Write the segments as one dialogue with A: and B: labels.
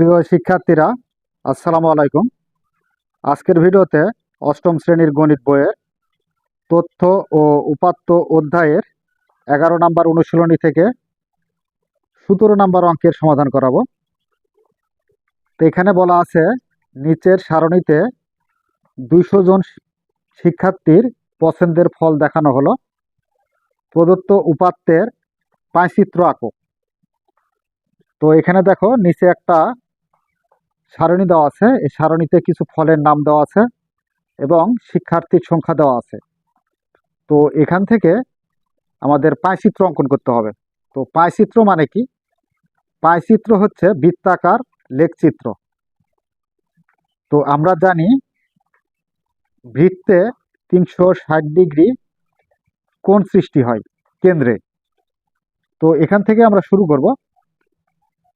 A: প্রিয় শিক্ষার্থীরা, আসসালামু আলাইকুম। আজকের ভিডিওতে অষ্টম শ্রেণির গণিত বইয়ের তথ্য ও উপাত্ত অধ্যায়ের এগারো নাম্বার অনুশীলনী থেকে সতেরো নাম্বার অঙ্কের সমাধান করাবো। তো এখানে বলা আছে, নিচের সারণীতে দুইশো জন শিক্ষার্থীর পছন্দের ফল দেখানো হলো। প্রদত্ত উপাত্তের পাঁচিত্র আঁকো। তো এখানে দেখো, নিচে একটা সারণী দেওয়া আছে। এই সারণীতে কিছু ফলের নাম দেওয়া আছে এবং শিক্ষার্থীর সংখ্যা দেওয়া আছে। তো এখান থেকে আমাদের পাঁচিত্র অঙ্কন করতে হবে। তো পাঁচিত্র মানে কি? পাঁচিত্র হচ্ছে বৃত্তাকার লেখচিত্র। তো আমরা জানি বৃত্তে তিনশো ষাট ডিগ্রি কোন সৃষ্টি হয় কেন্দ্রে। তো এখান থেকে আমরা শুরু করব।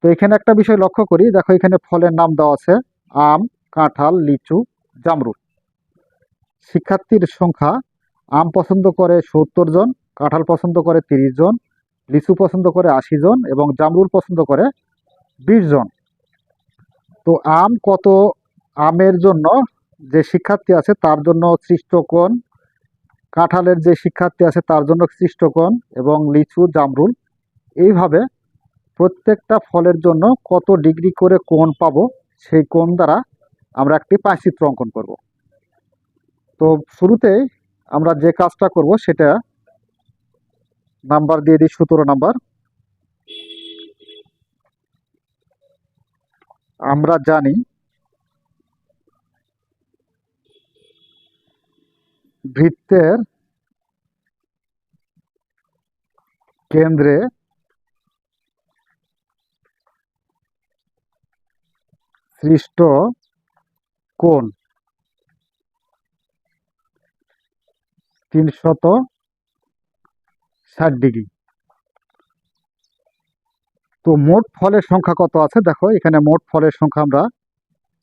A: তো এখানে একটা বিষয় লক্ষ্য করি। দেখো এখানে ফলের নাম দেওয়া আছে। আম, কাঁঠাল, লিচু, জামরুল। শিক্ষার্থীর সংখ্যা, আম পছন্দ করে সত্তর জন, কাঁঠাল পছন্দ করে তিরিশ জন, লিচু পছন্দ করে আশি জন এবং জামরুল পছন্দ করে বিশ জন। তো আম কত আমের জন্য যে শিক্ষার্থী আছে তার জন্য সৃষ্ট কোণ, কাঁঠালের যে শিক্ষার্থী আছে তার জন্য সৃষ্ট কোণ এবং লিচু, জামরুল। এইভাবে প্রত্যেকটা ফলের জন্য কত ডিগ্রি করে কোণ পাবো, সেই কোণ দ্বারা আমরা একটি পাঁচিত্র অঙ্কন করব। তো শুরুতেই আমরা যে কাজটা করব সেটা নাম্বার দিয়ে দিই সতেরো নাম্বার। আমরা জানি বৃত্তের কেন্দ্রে সৃষ্ট কোণ তিনশত ষাট ডিগ্রি। তো মোট ফলের সংখ্যা কত আছে? দেখো, এখানে মোট ফলের সংখ্যা আমরা,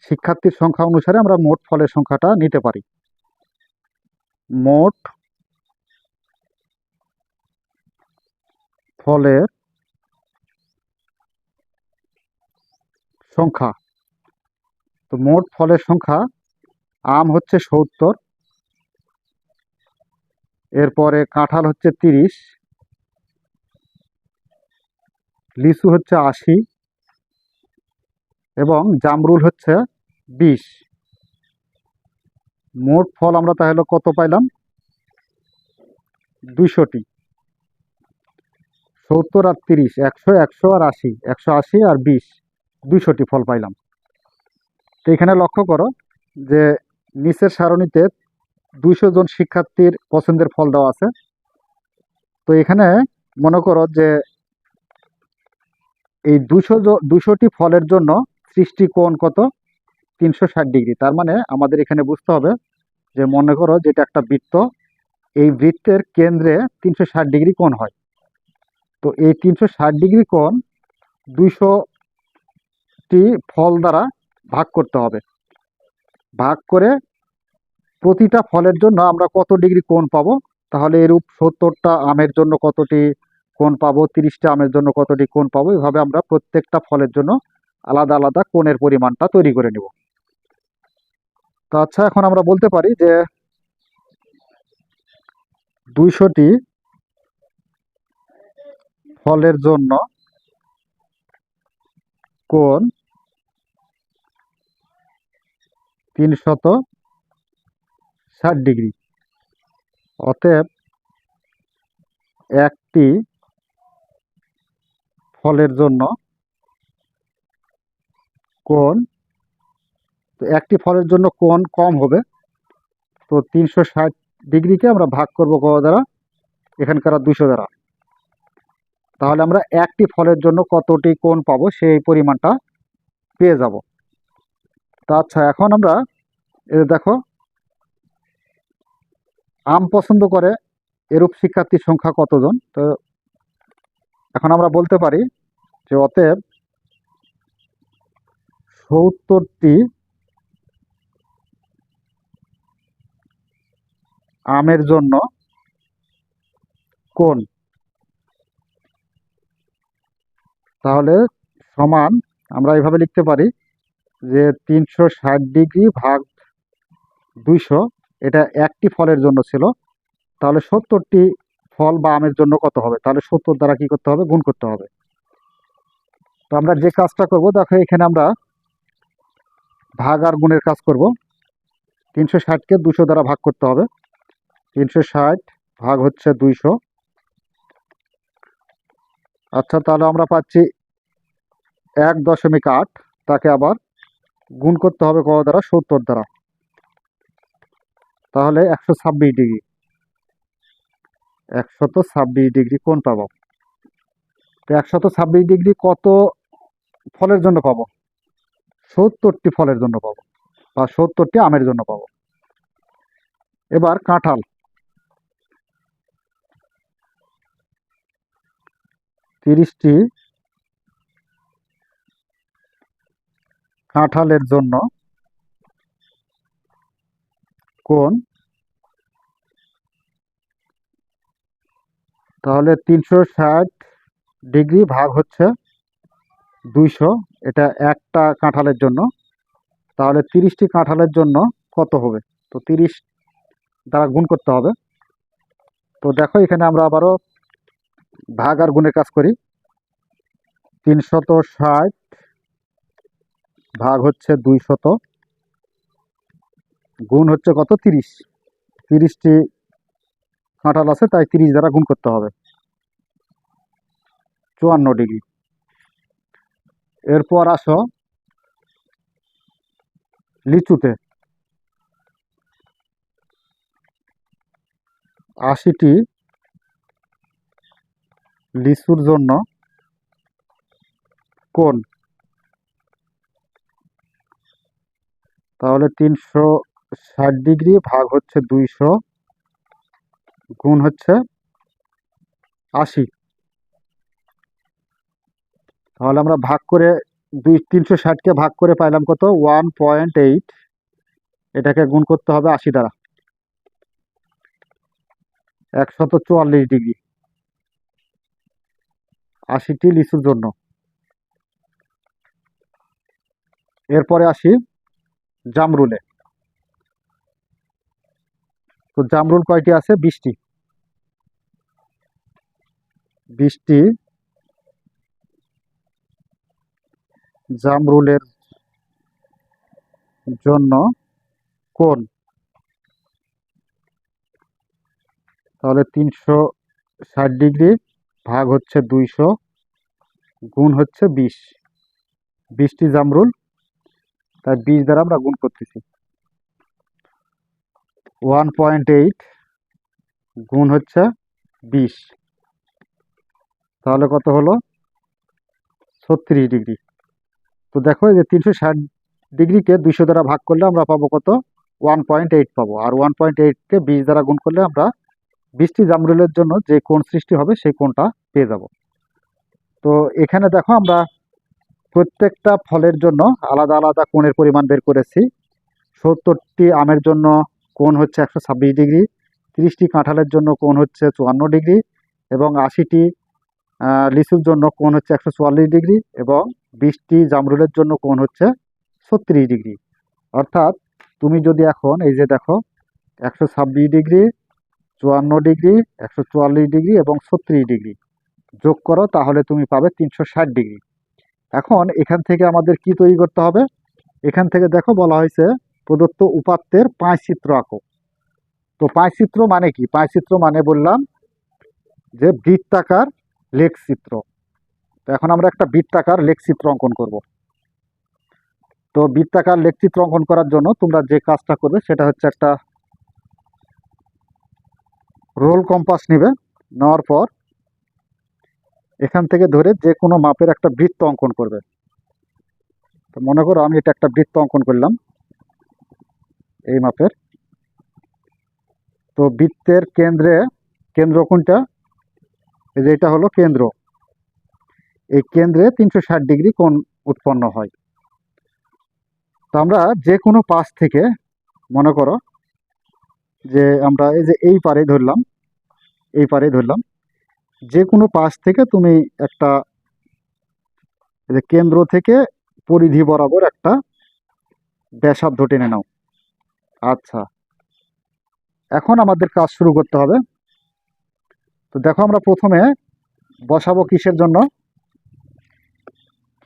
A: শিক্ষার্থীর সংখ্যা অনুসারে আমরা মোট ফলের সংখ্যাটা নিতে পারি। মোট ফলের সংখ্যা তো মোট ফলের সংখ্যা আম হচ্ছে সত্তর, এরপরে কাঁঠাল হচ্ছে তিরিশ, লিচু হচ্ছে আশি এবং জামরুল হচ্ছে বিশ। মোট ফল আমরা তাহলে কত পাইলাম? দুইশোটি। সত্তর আর তিরিশ, একশো একশো আর আশি, একশো আশি আর বিশ, দুইশোটি ফল পাইলাম। তো এখানে লক্ষ্য করো যে নিচের সারণীতে দুইশো জন শিক্ষার্থীর পছন্দের ফল দেওয়া আছে। তো এখানে মনে করো যে এই দুশো দুশোটি ফলের জন্য সৃষ্টি কোণ কত? তিনশো ষাট ডিগ্রি। তার মানে আমাদের এখানে বুঝতে হবে যে মনে করো যেটা একটা বৃত্ত, এই বৃত্তের কেন্দ্রে তিনশো ষাট ডিগ্রি কোণ হয়। তো এই তিনশো ষাট ডিগ্রি কোণ দুইশোটি ফল দ্বারা ভাগ করতে হবে। ভাগ করে প্রতিটা ফলের জন্য আমরা কত ডিগ্রি কোণ পাবো? তাহলে এরূপ সত্তরটা আমের জন্য কতটি কোণ পাবো? তিরিশটা আমের জন্য কতটি কোণ পাবো? এভাবে আমরা প্রত্যেকটা ফলের জন্য আলাদা আলাদা কোণের পরিমাণটা তৈরি করে নেব। তো আচ্ছা এখন আমরা বলতে পারি যে দুইশোটি ফলের জন্য কোণ তিনশত ষাট ডিগ্রি। অতএব একটি ফলের জন্য কোণ, তো একটি ফলের জন্য কোণ কম হবে। তো তিনশো ষাট ডিগ্রিকে আমরা ভাগ করব কত দ্বারা? এখানকার দুশো দ্বারা। তাহলে আমরা একটি ফলের জন্য কতটি কোণ পাবো? সেই পরিমাণটা পেয়ে যাব। তা আচ্ছা এখন আমরা, এই দেখো, আম পছন্দ করে এরূপ শিক্ষার্থীর সংখ্যা কতজন? তো এখন আমরা বলতে পারি যে অতএব সত্তরটি আমের জন্য কোন তাহলে সমান আমরা এইভাবে লিখতে পারি যে তিনশো ষাট ডিগ্রি ভাগ দুইশো, এটা একটি ফলের জন্য ছিল। তাহলে সত্তরটি ফল বা আমের জন্য কত হবে? তাহলে সত্তর দ্বারা কি করতে হবে? গুণ করতে হবে। তো আমরা যে কাজটা করব, দেখো এখানে আমরা ভাগ আর গুণের কাজ করব। তিনশো ষাটকে দুশো দ্বারা ভাগ করতে হবে। তিনশো ষাট ভাগ হচ্ছে দুইশো। আচ্ছা তাহলে আমরা পাচ্ছি এক দশমিক আট, তাকে আবার গুণ করতে হবে কত দ্বারা, সত্তর দ্বারা। তাহলে একশো ছাব্বিশ ডিগ্রি। একশত ছাব্বিশ ডিগ্রি কোন পাবো। তো একশত ছাব্বিশ ডিগ্রি কত ফলের জন্য পাবো? সত্তরটি ফলের জন্য পাবো বা সত্তরটি আমের জন্য পাবো। এবার কাঁঠাল। তিরিশটি কাঁঠালের জন্য কোন? তাহলে তিনশো ষাট ডিগ্রি ভাগ হচ্ছে দুইশো। এটা একটা কাঁঠালের জন্য। তাহলে তিরিশটি কাঁঠালের জন্য কত হবে? তো তিরিশ দ্বারা গুণ করতে হবে। তো দেখো, এখানে আমরা আবারও ভাগ আর গুণের কাজ করি। তিনশত ষাট ভাগ হচ্ছে দুইশত গুণ হচ্ছে কত? তিরিশ। তিরিশটি কাঁঠাল আছে, তাই তিরিশ দ্বারা গুণ করতে হবে। চুয়ান্ন ডিগ্রি। এরপর আসো লিচুতে। আশিটি লিচুর জন্য কোন তাহলে তিনশো ষাট ডিগ্রি ভাগ হচ্ছে দুইশো গুণ হচ্ছে আশি। তাহলে আমরা ভাগ করে দুই, তিনশো ষাটকে ভাগ করে পাইলাম কত? One point eight. এটাকে গুণ করতে হবে আশি দ্বারা। একশত চুয়াল্লিশ ডিগ্রি। আশিটি লিচুর জন্য। এরপরে আসি। জামরুলে। তো জামরুল কয়টি আছে? বিশটি। বিশটি। জামরুলের জন্য কোন? তাহলে তিনশো ষাট ডিগ্রি ভাগ হচ্ছে দুইশো, গুণ হচ্ছে বিশ। বিশটি জামরুল। তাই বিশ দ্বারা আমরা গুণ করতেছি। ওয়ান পয়েন্ট এইট গুণ হচ্ছে বিশ। তাহলে কত হলো? ছত্রিশ ডিগ্রি। তো দেখো এই যে তিনশো ষাট ডিগ্রিকে দুইশো দ্বারা ভাগ করলে আমরা পাবো কত? ওয়ান পয়েন্ট এইট পাবো। আর ওয়ান পয়েন্ট এইটকে বিশ দ্বারা গুণ করলে আমরা বৃষ্টি জামরুলের জন্য যে কোণ সৃষ্টি হবে সেই কোণটা পেয়ে যাব। তো এখানে দেখো আমরা প্রত্যেকটা ফলের জন্য আলাদা আলাদা কোণের পরিমাণ বের করেছি। সত্তরটি আমের জন্য কোণ হচ্ছে একশো ছাব্বিশ ডিগ্রি, তিরিশটি কাঁঠালের জন্য কোণ হচ্ছে চুয়ান্ন ডিগ্রি এবং আশিটি লিচুর জন্য কোণ হচ্ছে একশো চুয়াল্লিশ ডিগ্রি এবং বিশটি জামরুলের জন্য কোণ হচ্ছে ছত্রিশ ডিগ্রি। অর্থাৎ তুমি যদি এখন এই যে দেখো, একশো ছাব্বিশ ডিগ্রি, চুয়ান্ন ডিগ্রি, একশো চুয়াল্লিশ ডিগ্রি এবং ছত্রিশ ডিগ্রি যোগ করো, তাহলে তুমি পাবে তিনশো ষাট ডিগ্রি। এখন এখান থেকে আমাদের কি তৈরি করতে হবে? এখান থেকে দেখো বলা হয়েছে প্রদত্ত উপাত্তের পাঁচ চিত্র আঁকো। তো পাঁচ চিত্র মানে কি? পাঁচ চিত্র মানে বললাম যে বৃত্তাকার লেখ চিত্র তো এখন আমরা একটা বৃত্তাকার লেখ চিত্র অঙ্কন করব। তো বৃত্তাকার লেখ চিত্র অঙ্কন করার জন্য তোমরা যে কাজটা করবে সেটা হচ্ছে একটা রোল কম্পাস নেবে, নেওয়ার পর এখান থেকে ধরে যে কোনো মাপের একটা বৃত্ত অঙ্কন করবে। তো মনে করো আমি এটা একটা বৃত্ত অঙ্কন করলাম, এই মাপের। তো বৃত্তের কেন্দ্রে, কেন্দ্র কোনটা? যে এটা হলো কেন্দ্র। এই কেন্দ্রে তিনশো ষাট ডিগ্রি কোণ উৎপন্ন হয়। তো আমরা যে কোনো পাশ থেকে মনে করো যে আমরা এই যে এই পারে ধরলাম, এই পারে ধরলাম যে কোনো পাশ থেকে তুমি একটা কেন্দ্র থেকে পরিধি বরাবর একটা ব্যাসার্ধ টেনে নাও। আচ্ছা। এখন আমাদের কাজ শুরু করতে হবে। তো দেখো আমরা প্রথমে বসাবো কিসের জন্য?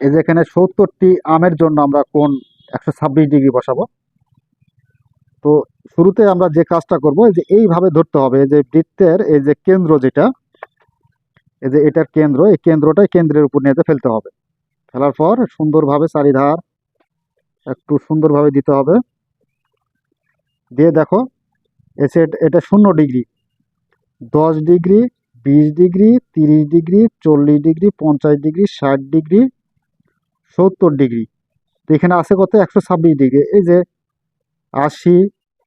A: এই যে এখানে সত্তরটি আমের জন্য আমরা কোন একশো ছাব্বিশ ডিগ্রি বসাবো। তো শুরুতে আমরা যে কাজটা করব, এই যে এইভাবে ধরতে হবে যে বৃত্তের এই যে কেন্দ্র যেটা এই যে এটার কেন্দ্র, এই কেন্দ্রটাই কেন্দ্রের উপর নিয়ে ফেলতে হবে। ফেলার পর সুন্দরভাবে চারিধার একটু সুন্দরভাবে দিতে হবে। দিয়ে দেখো এসে এটা শূন্য ডিগ্রি। দশ ডিগ্রি, বিশ ডিগ্রি, তিরিশ ডিগ্রি, চল্লিশ ডিগ্রি, পঞ্চাশ ডিগ্রি, ষাট ডিগ্রি, সত্তর ডিগ্রি। তো এখানে আছে কত? একশো ছাব্বিশ ডিগ্রি। এই যে আশি,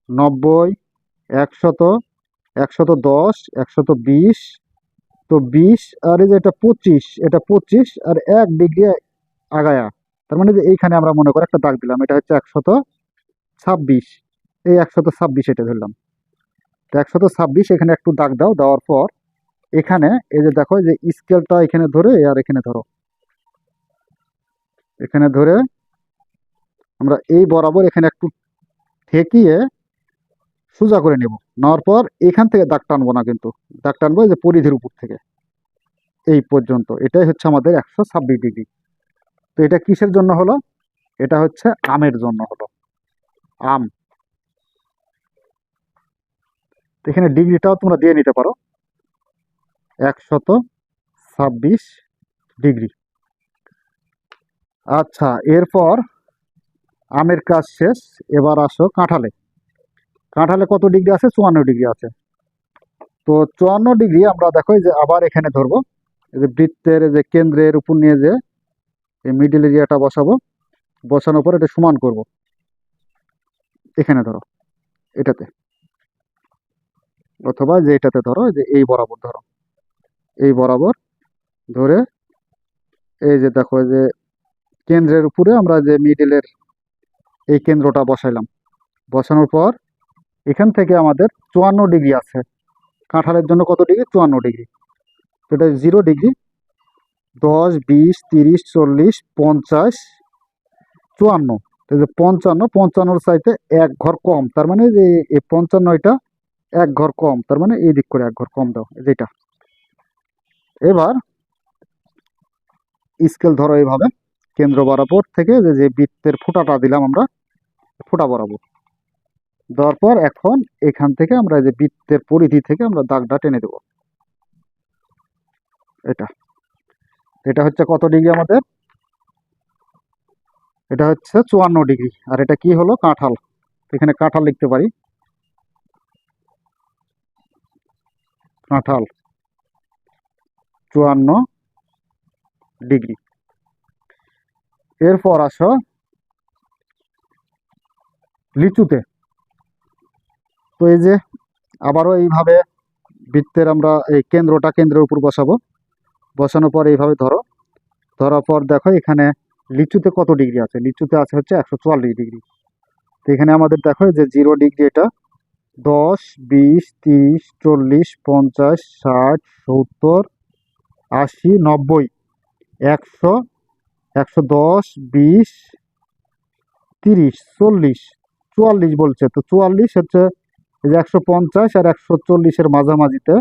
A: নব্বই, একশত একশত দশ, একশত বিশ তো বিশ আর এই যে এটা পঁচিশ এটা পঁচিশ আর এক ডিগ্রি আগায়া। তার মানে যে এইখানে আমরা মনে করি একটা দাগ দিলাম, এটা হচ্ছে একশত ছাব্বিশ। এই একশত ছাব্বিশ এটা ধরলাম। তো একশত ছাব্বিশ এখানে একটু দাগ দাও, দেওয়ার পর এখানে এই যে দেখো যে স্কেলটা এখানে ধরে আর এখানে ধরো। এখানে ধরে আমরা এই বরাবর এখানে একটু ঠেকিয়ে সোজা করে নেব। নেওয়ার পর এখান থেকে দাগ টানবো না কিন্তু। দাগ টানবো যে পরিধির উপর থেকে। এই পর্যন্ত। এটাই হচ্ছে আমাদের একশো ছাব্বিশ ডিগ্রি। তো এটা কিসের জন্য হলো? এটা হচ্ছে আমের জন্য হলো। আম। এখানে ডিগ্রিটাও তোমরা দিয়ে নিতে পারো। একশত ছাব্বিশ ডিগ্রি। আচ্ছা এরপর আমের কাজ শেষ। এবার আসো কাঁঠালে। কাঁঠালে কত ডিগ্রি আছে? চুয়ান্ন ডিগ্রি আছে। তো চুয়ান্ন ডিগ্রি আমরা দেখো যে আবার এখানে ধরবো। যে বৃত্তের যে কেন্দ্রের উপর নিয়ে যে এই মিডিল এরিয়াটা বসাবো, বসানোর পর এটা সমান করব। এখানে ধরো, এটাতে। অথবা যে এটাতে ধরো যে এই বরাবর ধরো। এই বরাবর ধরে এই যে দেখো যে কেন্দ্রের উপরে আমরা যে মিডিলের এই কেন্দ্রটা বসাইলাম। বসানোর পর এখান থেকে আমাদের চুয়ান্ন ডিগ্রি আছে। কাঁঠালের জন্য কত ডিগ্রি? চুয়ান্ন ডিগ্রি। এটা জিরো ডিগ্রি। দশ, বিশ, তিরিশ, চল্লিশ, পঞ্চাশ, চুয়ান্ন। পঞ্চান্ন, পঞ্চান্নর চাইতে এক ঘর কম। তার মানে যে এই পঞ্চান্ন এটা এক ঘর কম। তার মানে এই দিক করে এক ঘর কম দাও যেটা। এবার স্কেল ধরো এইভাবে। কেন্দ্র বরাবর থেকে যে বৃত্তের ফুটাটা দিলাম আমরা, ফুটা বরাবর। দেওয়ার পর এখন এখান থেকে আমরা যে বৃত্তের পরিধি থেকে আমরা দাগটা টেনে দেব। এটা। এটা হচ্ছে কত ডিগ্রি আমাদের? এটা হচ্ছে চুয়ান্ন ডিগ্রি। আর এটা কি হলো? কাঁঠাল। এখানে কাঁঠাল লিখতে পারি। কাঁঠাল। চুয়ান্ন ডিগ্রি। এরপর আসো লিচুতে। তো এই যে আবারও এইভাবে বৃত্তের আমরা এই কেন্দ্রটা কেন্দ্রের উপর বসাবো। বসানোর পর এইভাবে ধরো। ধরার পর দেখো এখানে লিচুতে কত ডিগ্রি আছে? লিচুতে আছে হচ্ছে একশো চুয়াল্লিশ ডিগ্রি। তো এখানে আমাদের দেখো যে জিরো ডিগ্রি এটা। দশ, বিশ, তিরিশ, চল্লিশ, পঞ্চাশ, ষাট, সত্তর, আশি, নব্বই। একশো একশো দশ, বিশ, তিরিশ, চল্লিশ। চুয়াল্লিশ বলছে। তো চুয়াল্লিশ হচ্ছে এই যে একশো পঞ্চাশ আর একশো চল্লিশের মাঝামাঝিতে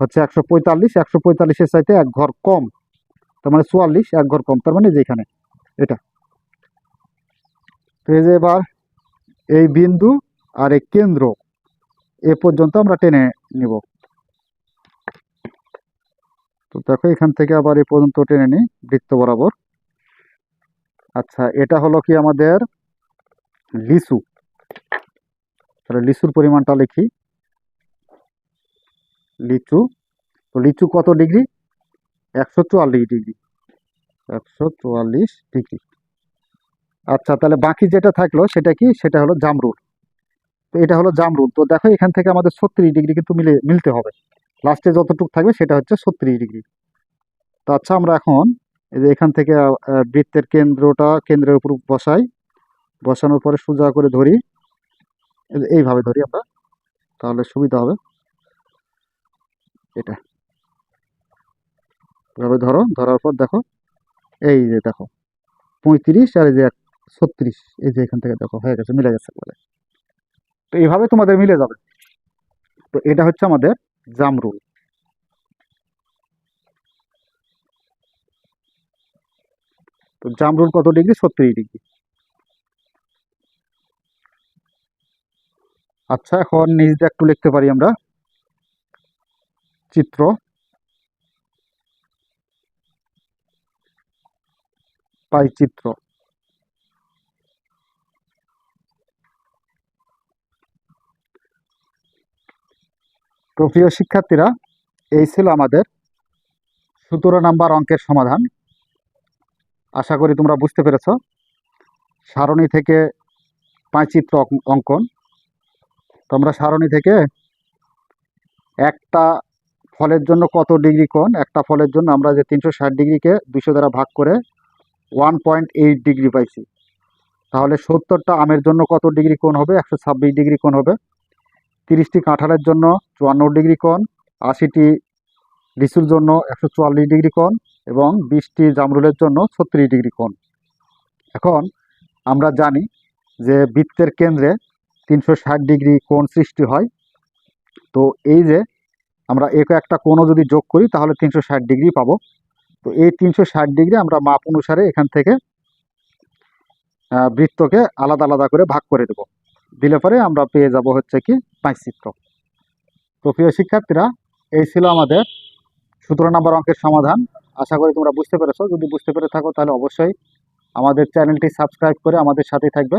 A: হচ্ছে একশো পঁয়তাল্লিশ, একশো পঁয়তাল্লিশের চাইতে এক ঘর কম। তার মানে চুয়াল্লিশ, এক ঘর কম। তার মানে যেখানে এটা। তো এই যে এবার এই বিন্দু আর এই কেন্দ্র, এ পর্যন্ত আমরা টেনে নিব। তো দেখো, এখান থেকে আবার এ পর্যন্ত টেনে নিই, বৃত্ত বরাবর। আচ্ছা এটা হলো কি আমাদের লিচু? তাহলে লিচুর পরিমাণটা লিখি। লিচু, তো লিচু কত ডিগ্রি? একশো চুয়াল্লিশ ডিগ্রি। একশো চুয়াল্লিশ ডিগ্রি। আচ্ছা তাহলে বাকি যেটা থাকল সেটা কি? সেটা হলো জামরুল। তো এটা হলো জামরুল। তো দেখো এখান থেকে আমাদের ছত্রিশ ডিগ্রি কিন্তু মিলে, মিলতে হবে। লাস্টে যতটুকু থাকবে সেটা হচ্ছে ছত্রিশ ডিগ্রি। তো আচ্ছা আমরা এখন এই যে এখান থেকে বৃত্তের কেন্দ্রটা কেন্দ্রের উপর বসাই। বসানোর পরে সোজা করে ধরি। এইভাবে ধরি আমরা। তাহলে সুবিধা হবে। এটা। এভাবে ধরো, ধরার পর দেখো, এই যে দেখো, পঁয়ত্রিশ আর এই যে ছত্রিশ, এই যে এখান থেকে দেখো, হয়ে গেছে, মিলে গেছে বলে তো এইভাবে তোমাদের মিলে যাবে। তো এটা হচ্ছে আমাদের জামরুল। তো জামরুল কত ডিগ্রি? ছত্রিশ ডিগ্রি। আচ্ছা এখন নিচ দিয়ে একটু লিখতে পারি আমরা। চিত্র। পাই চিত্র। তো প্রিয় শিক্ষার্থীরা, এই ছিল আমাদের সতেরো নাম্বার অঙ্কের সমাধান। আশা করি তোমরা বুঝতে পেরেছ। সারণী থেকে পাঁচিত্র অঙ্ক- অঙ্কন। তোমরা সারণি থেকে একটা ফলের জন্য কত ডিগ্রি কোণ? একটা ফলের জন্য আমরা যে তিনশো ষাট ডিগ্রিকে দুশো দ্বারা ভাগ করে ওয়ান পয়েন্ট এইট ডিগ্রি পাইছি। তাহলে সত্তরটা আমের জন্য কত ডিগ্রি কোণ হবে? একশো ছাব্বিশ ডিগ্রি কোণ হবে। তিরিশটি কাঁঠালের জন্য চুয়ান্ন ডিগ্রি কোণ। আশিটি লিচুর জন্য একশো চুয়াল্লিশ ডিগ্রি কোণ এবং বিশটি জামরুলের জন্য ছত্রিশ ডিগ্রি কোণ। এখন আমরা জানি যে বৃত্তের কেন্দ্রে তিনশো ষাট ডিগ্রি কোণ সৃষ্টি হয়। তো এই যে আমরা একে একটা কোণও যদি যোগ করি, তাহলে তিনশো ষাট ডিগ্রি পাবো। তো এই তিনশো ষাট ডিগ্রি আমরা মাপ অনুসারে এখান থেকে বৃত্তকে আলাদা আলাদা করে ভাগ করে দেব। দিলে পরে আমরা পেয়ে যাব হচ্ছে কি পাঁচচিত্র তো প্রিয় শিক্ষার্থীরা, এই ছিল আমাদের সতেরো নম্বর অঙ্কের সমাধান। আশা করি তোমরা বুঝতে পেরেছ। যদি বুঝতে পেরে থাকো, তাহলে অবশ্যই আমাদের চ্যানেলটি সাবস্ক্রাইব করে আমাদের সাথে থাকবে।